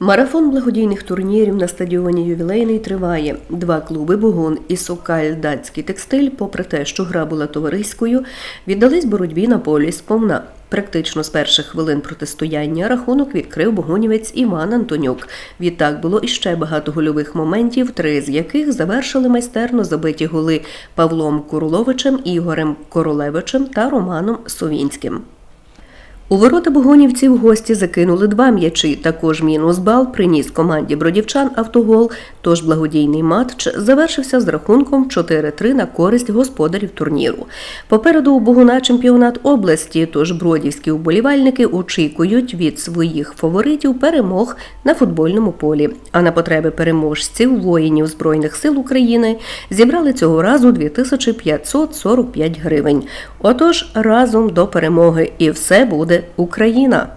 Марафон благодійних турнірів на стадіоні ювілейний триває. Два клуби Бугун і Сокаль Датський текстиль, попри те, що гра була товариською, віддались боротьбі на полі сповна. Практично з перших хвилин протистояння рахунок відкрив богунівець Іван Антонюк. Відтак було іще багато гольових моментів, три з яких завершили майстерно забиті голи Павлом Куруловичем, Ігорем Королевичем та Романом Совінським. У ворота богонівців гості закинули два м'ячі. Також мінус бал приніс команді бродівчан автогол. Тож благодійний матч завершився з рахунком 4-3 на користь господарів турніру. Попереду у Богуна чемпіонат області. Тож бродівські уболівальники очікують від своїх фаворитів перемог на футбольному полі. А на потреби переможців воїнів збройних сил України зібрали цього разу 2545 гривень. Отож, разом до перемоги, і все буде Україна.